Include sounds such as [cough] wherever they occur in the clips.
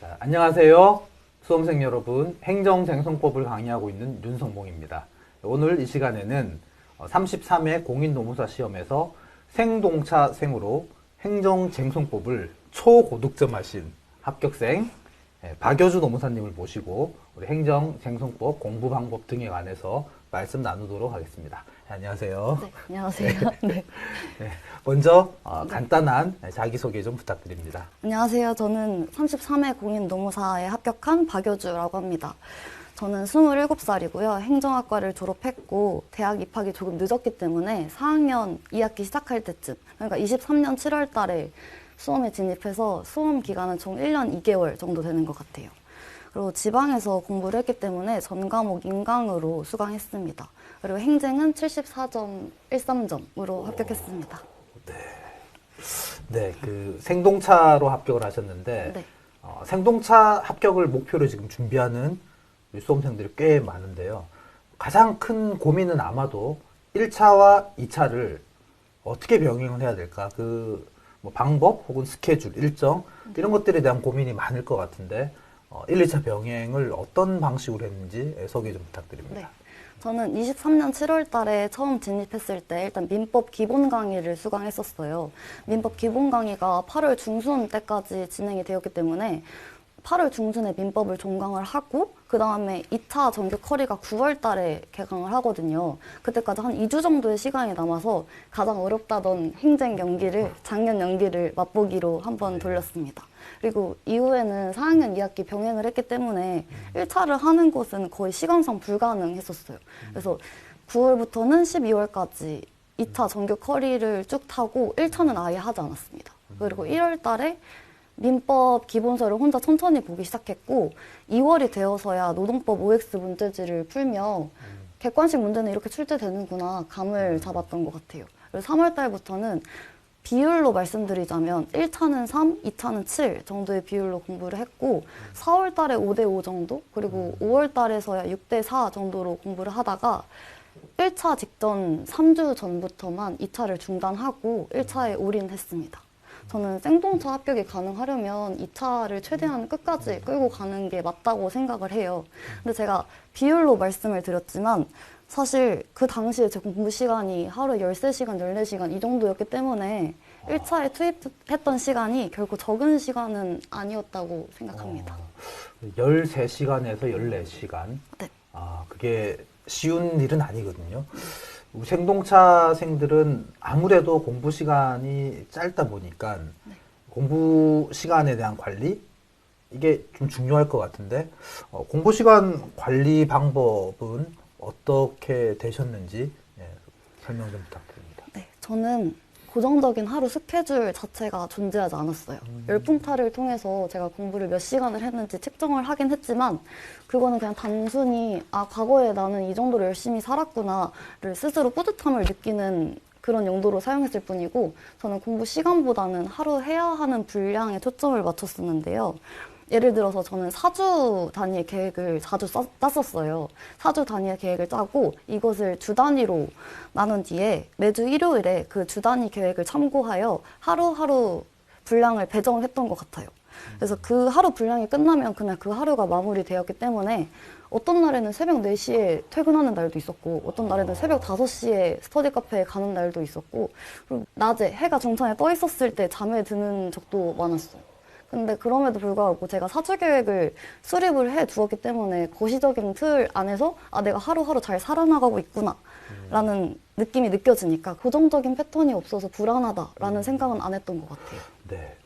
자, 안녕하세요. 수험생 여러분, 행정생성법을 강의하고 있는 윤성봉입니다. 오늘 이 시간에는 33회 공인노무사 시험에서 생동차생으로 행정쟁송법을 초고득점 하신 합격생 예, 박여주 노무사님을 모시고 우리 행정쟁송법 공부 방법 등에 관해서 말씀 나누도록 하겠습니다. 네, 안녕하세요. 네, 안녕하세요. [laughs] 네. 네, 먼저 어, 간단한 자기소개 좀 부탁드립니다. 안녕하세요. 저는 33회 공인노무사에 합격한 박여주라고 합니다. 저는 27살이고요. 행정학과를 졸업했고 대학 입학이 조금 늦었기 때문에 4학년 2학기 시작할 때쯤 그러니까 23년 7월 달에 수험에 진입해서 수험 기간은 총 1년 2개월 정도 되는 것 같아요. 그리고 지방에서 공부를 했기 때문에 전 과목 인강으로 수강했습니다. 그리고 행정은 74.13점으로 합격했습니다. 네, 그 생동차로 합격을 하셨는데 네. 어, 생동차 합격을 목표로 지금 준비하는 수험생들이 꽤 많은데요. 가장 큰 고민은 아마도 1차와 2차를 어떻게 병행을 해야 될까? 그, 뭐 방법 혹은 스케줄, 일정, 이런 것들에 대한 고민이 많을 것 같은데, 어, 1, 2차 병행을 어떤 방식으로 했는지 소개 좀 부탁드립니다. 네. 저는 23년 7월 달에 처음 진입했을 때 일단 민법 기본 강의를 수강했었어요. 민법 기본 강의가 8월 중순 때까지 진행이 되었기 때문에 8월 중순에 민법을 종강을 하고 그 다음에 2차 정규 커리가 9월 달에 개강을 하거든요. 그때까지 한 2주 정도의 시간이 남아서 가장 어렵다던 행정 연기를 작년 연기를 맛보기로 한번 돌렸습니다. 그리고 이후에는 4학년 2학기 병행을 했기 때문에 1차를 하는 것은 거의 시간상 불가능했었어요. 그래서 9월부터는 12월까지 2차 정규 커리를 쭉 타고 1차는 아예 하지 않았습니다. 그리고 1월 달에 민법 기본서를 혼자 천천히 보기 시작했고 2월이 되어서야 노동법 OX 문제지를 풀며 객관식 문제는 이렇게 출제되는구나 감을 잡았던 것 같아요. 그리고 3월 달부터는 비율로 말씀드리자면 1차는 3, 2차는 7 정도의 비율로 공부를 했고 4월 달에 5대 5 정도 그리고 5월 달에서야 6대 4 정도로 공부를 하다가 1차 직전 3주 전부터만 2차를 중단하고 1차에 올인했습니다. 저는 생동차 합격이 가능하려면 2차를 최대한 끝까지 끌고 가는 게 맞다고 생각을 해요. 근데 제가 비율로 말씀을 드렸지만 사실 그 당시에 제 공부 시간이 하루에 13시간, 14시간 이 정도였기 때문에 1차에 투입했던 시간이 결코 적은 시간은 아니었다고 생각합니다. 13시간에서 14시간. 네. 아, 그게 쉬운 일은 아니거든요. 생동차생들은 아무래도 공부 시간이 짧다 보니까 공부 시간에 대한 관리 이게 좀 중요할 것 같은데 어, 공부 시간 관리 방법은 어떻게 되셨는지 예, 설명 좀 부탁드립니다. 네, 저는 고정적인 하루 스케줄 자체가 존재하지 않았어요. 열풍타를 통해서 제가 공부를 몇 시간을 했는지 측정을 하긴 했지만 그거는 그냥 단순히 아 과거에 나는 이 정도로 열심히 살았구나를 스스로 뿌듯함을 느끼는 그런 용도로 사용했을 뿐이고 저는 공부 시간보다는 하루 해야 하는 분량에 초점을 맞췄었는데요. 예를 들어서 저는 사주 단위의 계획을 자주 짜- 짰었어요. 사주 단위의 계획을 짜고 이것을 주 단위로 나눈 뒤에 매주 일요일에 그 주 단위 계획을 참고하여 하루하루 분량을 배정을 했던 것 같아요. 그래서 그 하루 분량이 끝나면 그날 그 하루가 마무리되었기 때문에 어떤 날에는 새벽 4시에 퇴근하는 날도 있었고 어떤 날에는 새벽 5시에 스터디 카페에 가는 날도 있었고 그리고 낮에 해가 중천에 떠 있었을 때 잠에 드는 적도 많았어요. 근데 그럼에도 불구하고 제가 사주 계획을 수립을 해 두었기 때문에 거시적인 틀 안에서 아 내가 하루하루 잘 살아나가고 있구나 라는 느낌이 느껴지니까 고정적인 패턴이 없어서 불안하다라는 생각은 안 했던 것 같아요. 네.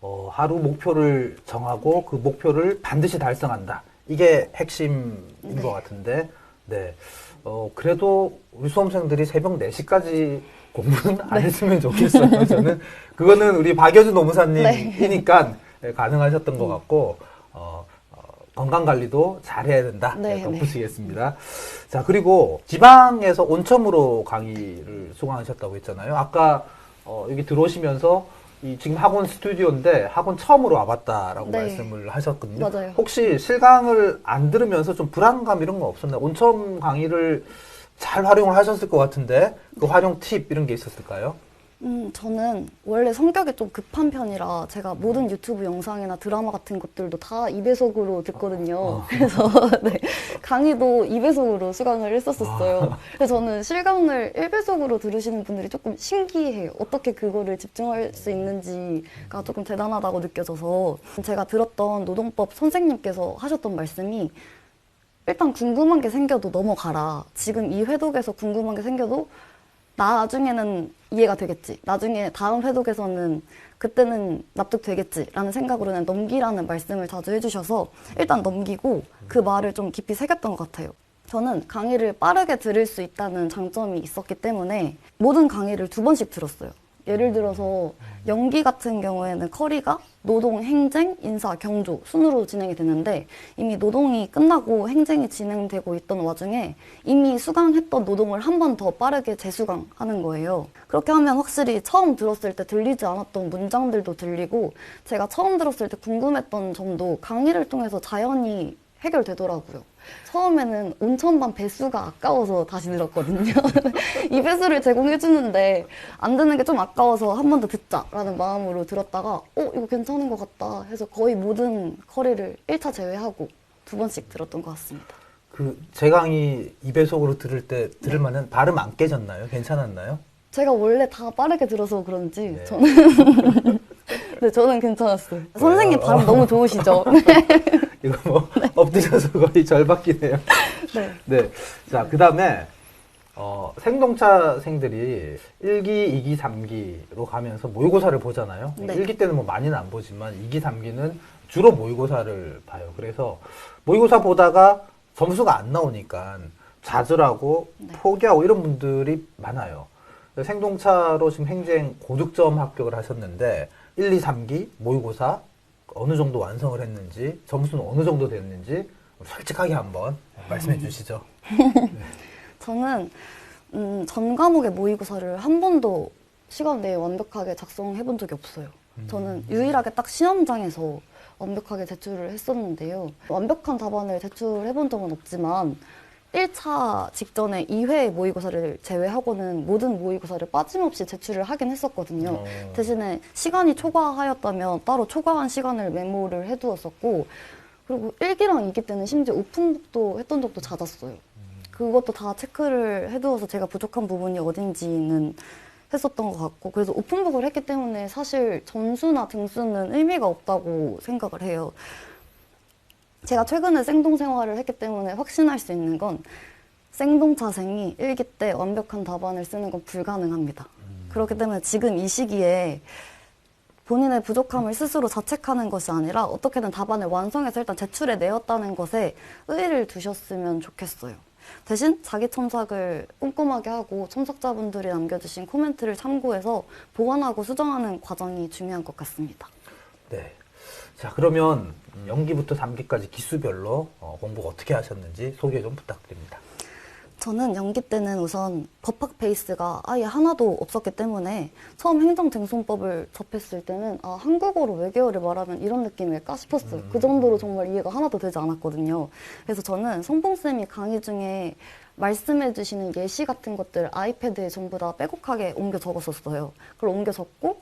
어, 하루 목표를 정하고 그 목표를 반드시 달성한다. 이게 핵심인 네. 것 같은데, 네. 어, 그래도 우리 수험생들이 새벽 4시까지 공부는 안 네. 했으면 좋겠어요. 저는 그거는 우리 박여준 노무사님이니까 네, 가능하셨던 것 같고, 어, 어, 건강 관리도 잘해야 된다. 네, 네, 네. 덧붙이겠습니다. 자, 그리고 지방에서 온첨으로 강의를 수강하셨다고 했잖아요. 아까 어, 여기 들어오시면서 이 지금 학원 스튜디오인데 학원 처음으로 와봤다라고 네. 말씀을 하셨거든요. 맞아요. 혹시 실강을 안 들으면서 좀 불안감 이런 거 없었나요? 온첨 강의를 잘 활용을 하셨을 것 같은데 그 활용 팁 이런 게 있었을까요? 음, 저는 원래 성격이 좀 급한 편이라 제가 모든 유튜브 영상이나 드라마 같은 것들도 다 2배속으로 듣거든요. 그래서 [laughs] 네, 강의도 2배속으로 수강을 했었었어요. 그래서 저는 실강을 1배속으로 들으시는 분들이 조금 신기해요. 어떻게 그거를 집중할 수 있는지가 조금 대단하다고 느껴져서 제가 들었던 노동법 선생님께서 하셨던 말씀이 일단 궁금한 게 생겨도 넘어가라. 지금 이 회독에서 궁금한 게 생겨도 나중에는 이해가 되겠지. 나중에 다음 회독에서는 그때는 납득되겠지라는 생각으로 는 넘기라는 말씀을 자주 해주셔서 일단 넘기고 그 말을 좀 깊이 새겼던 것 같아요. 저는 강의를 빠르게 들을 수 있다는 장점이 있었기 때문에 모든 강의를 두 번씩 들었어요. 예를 들어서 연기 같은 경우에는 커리가 노동, 행정, 인사, 경조 순으로 진행이 되는데 이미 노동이 끝나고 행정이 진행되고 있던 와중에 이미 수강했던 노동을 한 번 더 빠르게 재수강하는 거예요. 그렇게 하면 확실히 처음 들었을 때 들리지 않았던 문장들도 들리고 제가 처음 들었을 때 궁금했던 점도 강의를 통해서 자연히 해결되더라고요. 처음에는 온천반 배수가 아까워서 다시 들었거든요. [laughs] 이 배수를 제공해주는데 안 듣는 게 좀 아까워서 한 번 더 듣자라는 마음으로 들었다가 어 이거 괜찮은 것 같다 해서 거의 모든 커리를 1차 제외하고 두 번씩 들었던 것 같습니다. 그 제 강의 2배속으로 들을 때 들으면은 발음 안 깨졌나요? 괜찮았나요? 제가 원래 다 빠르게 들어서 그런지 네. 저는 [laughs] 네 저는 괜찮았어요. 선생님 발음 너무 좋으시죠? [laughs] 이거 뭐 [laughs] 엎드려서 거의 절박이네요. [laughs] 네. 네. 자, 그 다음에, 어, 생동차생들이 1기, 2기, 3기로 가면서 모의고사를 보잖아요. 네. 1기 때는 뭐 많이는 안 보지만 2기, 3기는 주로 모의고사를 봐요. 그래서 모의고사 보다가 점수가 안 나오니까 좌절하고 네. 포기하고 이런 분들이 많아요. 생동차로 지금 행정 고득점 합격을 하셨는데 1, 2, 3기 모의고사 어느 정도 완성을 했는지 점수는 어느 정도 됐는지 솔직하게 한번 말씀해 주시죠. [laughs] 저는 음, 전 과목의 모의고사를 한 번도 시간 내에 완벽하게 작성해 본 적이 없어요. 저는 유일하게 딱 시험장에서 완벽하게 제출을 했었는데요. 완벽한 답안을 제출해 본 적은 없지만 1차 직전에 2회 모의고사를 제외하고는 모든 모의고사를 빠짐없이 제출을 하긴 했었거든요. 어. 대신에 시간이 초과하였다면 따로 초과한 시간을 메모를 해두었었고 그리고 1기랑 2기 때는 심지어 오픈북도 했던 적도 잦았어요. 그것도 다 체크를 해두어서 제가 부족한 부분이 어딘지는 했었던 것 같고 그래서 오픈북을 했기 때문에 사실 점수나 등수는 의미가 없다고 생각을 해요. 제가 최근에 생동 생활을 했기 때문에 확신할 수 있는 건 생동 차생이 일기 때 완벽한 답안을 쓰는 건 불가능합니다. 그렇기 때문에 지금 이 시기에 본인의 부족함을 스스로 자책하는 것이 아니라 어떻게든 답안을 완성해서 일단 제출해 내었다는 것에 의의를 두셨으면 좋겠어요. 대신 자기 첨삭을 꼼꼼하게 하고 첨삭자분들이 남겨주신 코멘트를 참고해서 보완하고 수정하는 과정이 중요한 것 같습니다. 네. 자, 그러면 연기부터 3기까지 기수별로 어, 공부 어떻게 하셨는지 소개 좀 부탁드립니다. 저는 연기 때는 우선 법학 베이스가 아예 하나도 없었기 때문에 처음 행정쟁송법을 접했을 때는 아 한국어로 외계어를 말하면 이런 느낌일까 싶었어요. 그 정도로 정말 이해가 하나도 되지 않았거든요. 그래서 저는 성봉쌤이 강의 중에 말씀해 주시는 예시 같은 것들 아이패드에 전부 다 빼곡하게 옮겨 적었었어요. 그걸 옮겨 적고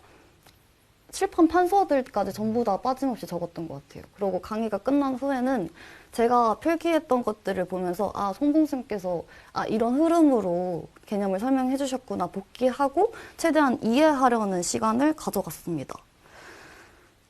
칠판 판서들까지 전부 다 빠짐없이 적었던 것 같아요. 그리고 강의가 끝난 후에는 제가 필기했던 것들을 보면서 아 송봉쌤께서 아 이런 흐름으로 개념을 설명해 주셨구나 복귀하고 최대한 이해하려는 시간을 가져갔습니다.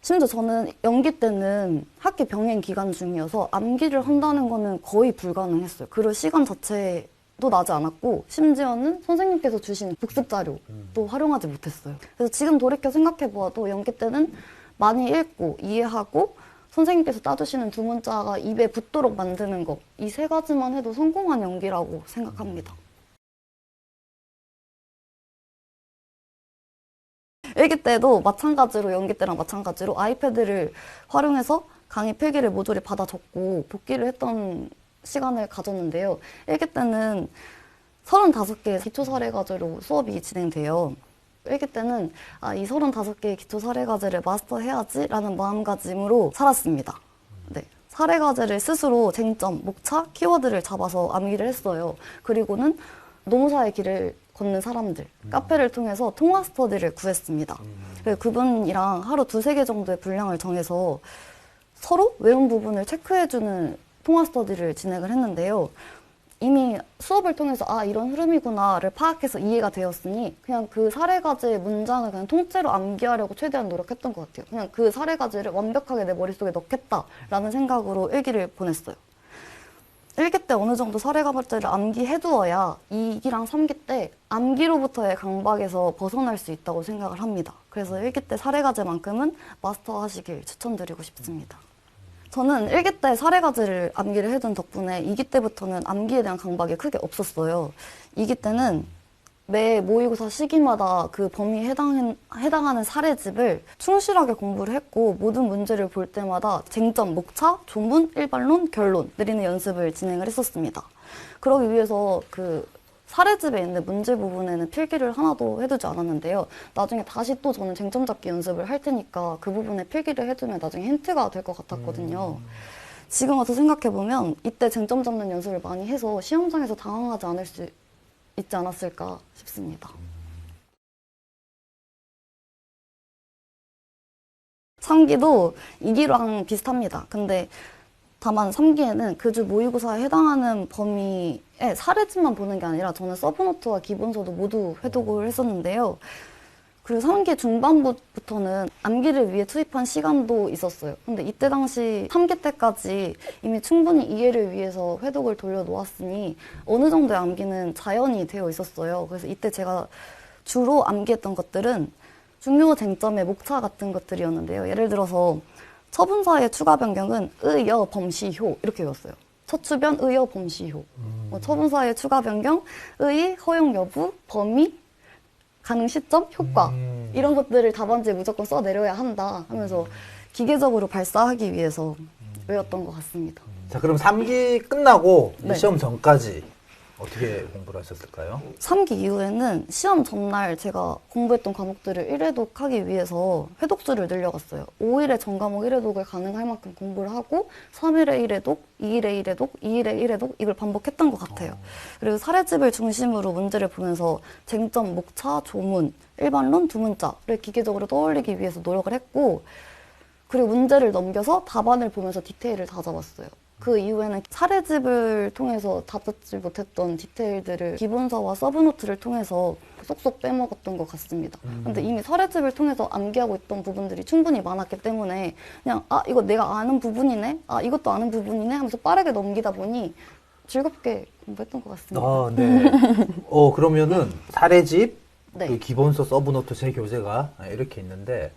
심지어 저는 연기 때는 학기 병행 기간 중이어서 암기를 한다는 거는 거의 불가능했어요. 그럴 시간 자체 도 나지 않았고 심지어는 선생님께서 주신 복습 자료도 활용하지 못했어요. 그래서 지금 돌이켜 생각해 보아도 연기 때는 많이 읽고 이해하고 선생님께서 따주시는 두 문자가 입에 붙도록 만드는 것 이 세 가지만 해도 성공한 연기라고 생각합니다. 일기 때도 마찬가지로 연기 때랑 마찬가지로 아이패드를 활용해서 강의 필기를 모조리 받아 적고 복기를 했던 시간을 가졌는데요. 일기 때는 35개의 기초 사례 과제로 수업이 진행돼요. 일기 때는 아, 이 35개의 기초 사례 과제를 마스터해야지라는 마음가짐으로 살았습니다. 네. 사례 과제를 스스로 쟁점, 목차, 키워드를 잡아서 암기를 했어요. 그리고는 노무사의 길을 걷는 사람들, 카페를 통해서 통화 스터디를 구했습니다. 그래서 그분이랑 하루 두세 개 정도의 분량을 정해서 서로 외운 부분을 체크해주는 통화 스터디를 진행을 했는데요. 이미 수업을 통해서 아 이런 흐름이구나를 파악해서 이해가 되었으니 그냥 그 사례가지의 문장을 그냥 통째로 암기하려고 최대한 노력했던 것 같아요. 그냥 그 사례가지를 완벽하게 내 머릿속에 넣겠다라는 생각으로 일기를 보냈어요. 일기 때 어느 정도 사례가지를 암기해두어야 2기랑 3기 때 암기로부터의 강박에서 벗어날 수 있다고 생각을 합니다. 그래서 일기 때 사례가지만큼은 마스터하시길 추천드리고 싶습니다. 저는 일기 때 사례가지를 암기를 해둔 덕분에 이기 때부터는 암기에 대한 강박이 크게 없었어요. 이기 때는 매 모의고사 시기마다 그 범위에 해당, 해당하는 사례집을 충실하게 공부를 했고 모든 문제를 볼 때마다 쟁점, 목차, 조문, 일반론, 결론 내리는 연습을 진행을 했었습니다. 그러기 위해서 그 사례집에 있는 문제 부분에는 필기를 하나도 해두지 않았는데요. 나중에 다시 또 저는 쟁점 잡기 연습을 할 테니까 그 부분에 필기를 해두면 나중에 힌트가 될 것 같았거든요. 지금 와서 생각해보면 이때 쟁점 잡는 연습을 많이 해서 시험장에서 당황하지 않을 수 있지 않았을까 싶습니다. 3기도 2기랑 비슷합니다. 근데 다만 3기에는 그 주 모의고사에 해당하는 범위의 사례집만 보는 게 아니라 저는 서브노트와 기본서도 모두 회독을 했었는데요. 그리고 3기 중반부터는 암기를 위해 투입한 시간도 있었어요. 근데 이때 당시 3기 때까지 이미 충분히 이해를 위해서 회독을 돌려놓았으니 어느 정도의 암기는 자연이 되어 있었어요. 그래서 이때 제가 주로 암기했던 것들은 중요 쟁점의 목차 같은 것들이었는데요. 예를 들어서 처분사의 추가 변경은 의여 범시효 이렇게 외웠어요. 첫 추변 의여 범시효. 뭐 처분사의 추가 변경 의 허용 여부 범위 가능 시점 효과 음. 이런 것들을 답안지에 무조건 써 내려야 한다 하면서 기계적으로 발사하기 위해서 외웠던 것 같습니다. 자, 그럼 3기 끝나고 네. 시험 전까지 어떻게 공부를 하셨을까요? 3기 이후에는 시험 전날 제가 공부했던 과목들을 1회독 하기 위해서 회독수를 늘려갔어요. 5일에 전 과목 1회독을 가능할 만큼 공부를 하고 3일에 1회독, 2일에 1회독, 2일에 1회독 이걸 반복했던 것 같아요. 그리고 사례집을 중심으로 문제를 보면서 쟁점, 목차, 조문, 일반론, 두 문자를 기계적으로 떠올리기 위해서 노력을 했고 그리고 문제를 넘겨서 답안을 보면서 디테일을 다 잡았어요. 그 이후에는 사례집을 통해서 잡지 못했던 디테일들을 기본서와 서브노트를 통해서 쏙쏙 빼먹었던 것 같습니다. 근데 이미 사례집을 통해서 암기하고 있던 부분들이 충분히 많았기 때문에 그냥 아 이거 내가 아는 부분이네, 아 이것도 아는 부분이네 하면서 빠르게 넘기다 보니 즐겁게 공부했던 것 같습니다. 아, 네. [laughs] 어, 그러면은 사례집, 네. 그 기본서 서브노트 세 교재가 이렇게 있는데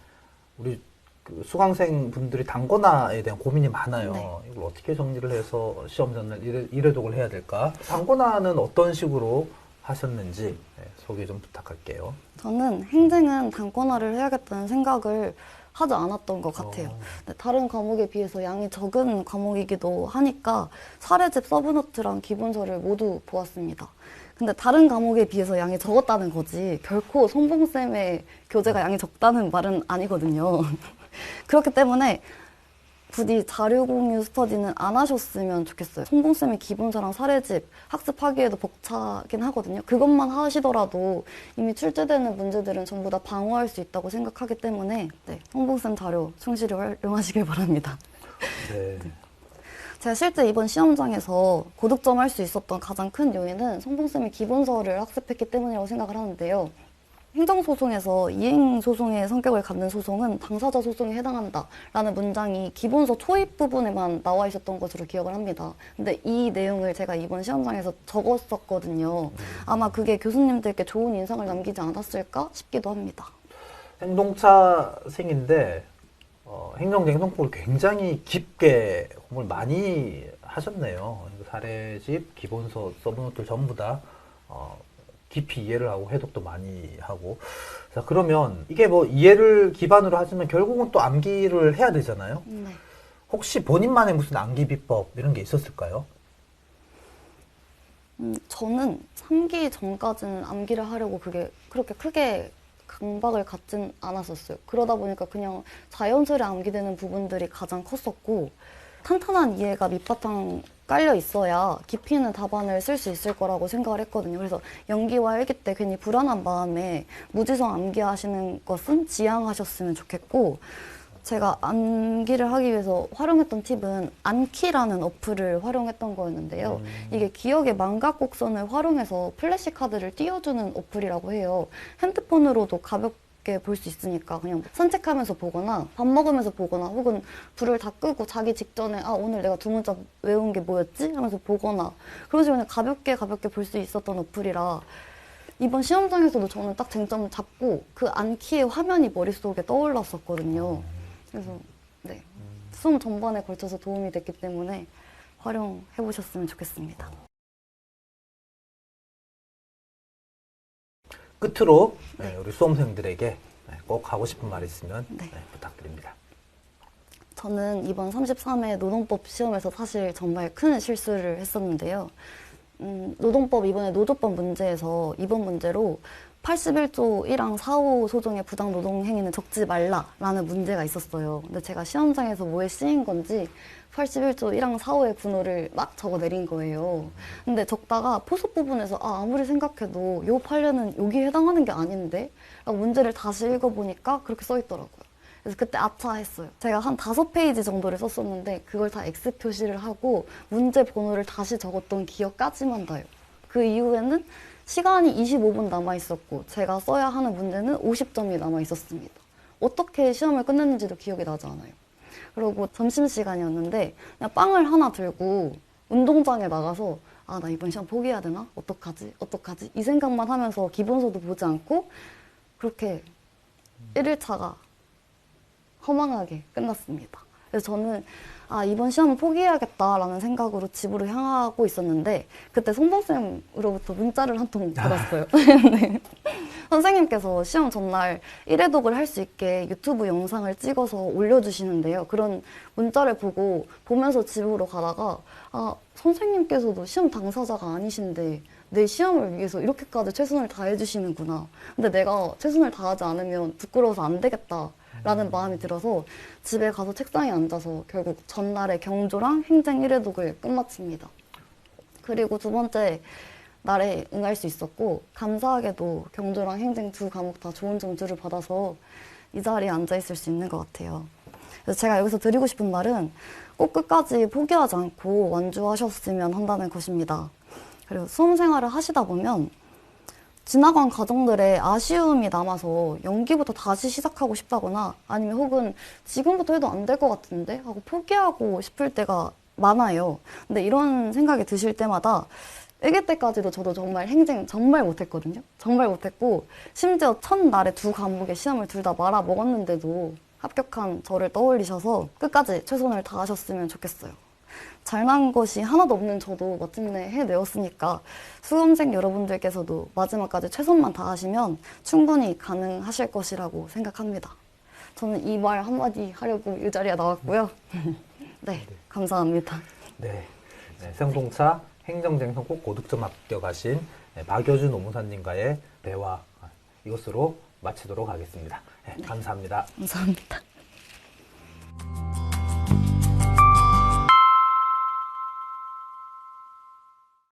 우리 그 수강생 분들이 단권화에 대한 고민이 많아요. 네. 이걸 어떻게 정리를 해서 시험 전날 일회, 일회독을 해야 될까? 단권화는 어떤 식으로 하셨는지 네, 소개 좀 부탁할게요. 저는 행정은 단권화를 해야겠다는 생각을 하지 않았던 것 같아요. 어. 다른 과목에 비해서 양이 적은 과목이기도 하니까 사례집 서브노트랑 기본서를 모두 보았습니다. 근데 다른 과목에 비해서 양이 적었다는 거지 결코 송봉쌤의 교재가 양이 적다는 말은 아니거든요. 그렇기 때문에 부디 자료 공유 스터디는 안 하셨으면 좋겠어요. 송봉쌤의 기본서랑 사례집 학습하기에도 벅차긴 하거든요. 그것만 하시더라도 이미 출제되는 문제들은 전부 다 방어할 수 있다고 생각하기 때문에 네, 송봉쌤 자료 충실히 활용하시길 바랍니다. 네. [laughs] 제가 실제 이번 시험장에서 고득점 할 수 있었던 가장 큰 요인은 송봉쌤이 기본서를 학습했기 때문이라고 생각을 하는데요. 행정소송에서 이행소송의 성격을 갖는 소송은 당사자 소송에 해당한다라는 문장이 기본서 초입 부분에만 나와 있었던 것으로 기억을 합니다. 근데 이 내용을 제가 이번 시험장에서 적었었거든요. 아마 그게 교수님들께 좋은 인상을 남기지 않았을까 싶기도 합니다. 행동차생인데 어, 행정쟁성법을 굉장히 깊게 공부를 많이 하셨네요. 사례집, 기본서, 서브노트를 전부 다 어, 깊이 이해를 하고 해독도 많이 하고. 자 그러면 이게 뭐 이해를 기반으로 하지만 결국은 또 암기를 해야 되잖아요. 네. 혹시 본인만의 무슨 암기 비법 이런 게 있었을까요? 음, 저는 3기 전까지는 암기를 하려고 그게 그렇게 크게 강박을 갖진 않았었어요. 그러다 보니까 그냥 자연스레 암기되는 부분들이 가장 컸었고 탄탄한 이해가 밑바탕 깔려 있어야 깊이 있는 답안을 쓸 수 있을 거라고 생각을 했거든요. 그래서 연기와 일기 때 괜히 불안한 마음에 무지성 암기하시는 것은 지양하셨으면 좋겠고 제가 암기를 하기 위해서 활용했던 팁은 안키라는 어플을 활용했던 거였는데요. 이게 기억의 망각 곡선을 활용해서 플래시 카드를 띄워주는 어플이라고 해요. 핸드폰으로도 가볍게 볼 수 있으니까 그냥 산책하면서 보거나 밥 먹으면서 보거나 혹은 불을 다 끄고 자기 직전에 아 오늘 내가 두 문자 외운 게 뭐였지 하면서 보거나 그런 식으로 그냥 가볍게 가볍게 볼 수 있었던 어플이라 이번 시험장에서도 저는 딱 쟁점을 잡고 그 안키의 화면이 머릿속에 떠올랐었거든요. 그래서 네 수험 전반에 걸쳐서 도움이 됐기 때문에 활용해 보셨으면 좋겠습니다. 끝으로 네, 우리 수험생들에게 네, 꼭 하고 싶은 말 있으면 네. 네, 부탁드립니다. 저는 이번 33회 노동법 시험에서 사실 정말 큰 실수를 했었는데요. 음, 노동법 이번에 노조법 문제에서 이번 문제로 81조 1항 4, 5 소정의 부당 노동 행위는 적지 말라라는 문제가 있었어요. 근데 제가 시험장에서 뭐에 쓰인 건지 81조 1항 4, 5의 군호를 막 적어 내린 거예요. 근데 적다가 포섭 부분에서 아, 아무리 생각해도 요 판례는 여기에 해당하는 게 아닌데? 라고 문제를 다시 읽어보니까 그렇게 써 있더라고요. 그래서 그때 아차 했어요. 제가 한 다섯 페이지 정도를 썼었는데 그걸 다 X 표시를 하고 문제 번호를 다시 적었던 기억까지만 나요. 그 이후에는 시간이 25분 남아 있었고 제가 써야 하는 문제는 50점이 남아 있었습니다. 어떻게 시험을 끝냈는지도 기억이 나지 않아요. 그리고 점심시간이었는데 그냥 빵을 하나 들고 운동장에 나가서 아, 나 이번 시험 포기해야 되나? 어떡하지? 어떡하지? 이 생각만 하면서 기본서도 보지 않고 그렇게 1일차가 허망하게 끝났습니다. 그래서 저는 아, 이번 시험은 포기해야겠다라는 생각으로 집으로 향하고 있었는데 그때 송동쌤으로부터 문자를 한 통 받았어요. [laughs] 네. 선생님께서 시험 전날 1회독을 할 수 있게 유튜브 영상을 찍어서 올려주시는데요. 그런 문자를 보고 보면서 집으로 가다가 아, 선생님께서도 시험 당사자가 아니신데 내 시험을 위해서 이렇게까지 최선을 다해주시는구나. 근데 내가 최선을 다하지 않으면 부끄러워서 안 되겠다. 라는 마음이 들어서 집에 가서 책상에 앉아서 결국 전날에 경조랑 행정 1회독을 끝마칩니다. 그리고 두 번째 날에 응할 수 있었고 감사하게도 경조랑 행정 두 과목 다 좋은 점수를 받아서 이 자리에 앉아 있을 수 있는 것 같아요. 그래서 제가 여기서 드리고 싶은 말은 꼭 끝까지 포기하지 않고 완주하셨으면 한다는 것입니다. 그리고 수험 생활을 하시다 보면 지나간 과정들의 아쉬움이 남아서 연기부터 다시 시작하고 싶다거나 아니면 혹은 지금부터 해도 안 될 것 같은데 하고 포기하고 싶을 때가 많아요. 근데 이런 생각이 드실 때마다 일기 때까지도 저도 정말 행정 정말 못했거든요. 정말 못했고 심지어 첫날에 두 과목의 시험을 둘 다 말아 먹었는데도 합격한 저를 떠올리셔서 끝까지 최선을 다하셨으면 좋겠어요. 잘난 것이 하나도 없는 저도 마침내 해내었으니까 수험생 여러분들께서도 마지막까지 최선만 다하시면 충분히 가능하실 것이라고 생각합니다. 저는 이 말 한마디 하려고 이 자리에 나왔고요. [laughs] 네, 감사합니다. 네, 네, 생동차 행정쟁성 꼭 고득점 합격하신 네, 박여준 노무사님과의 대화 아, 이것으로 마치도록 하겠습니다. 네, 감사합니다. 감사합니다.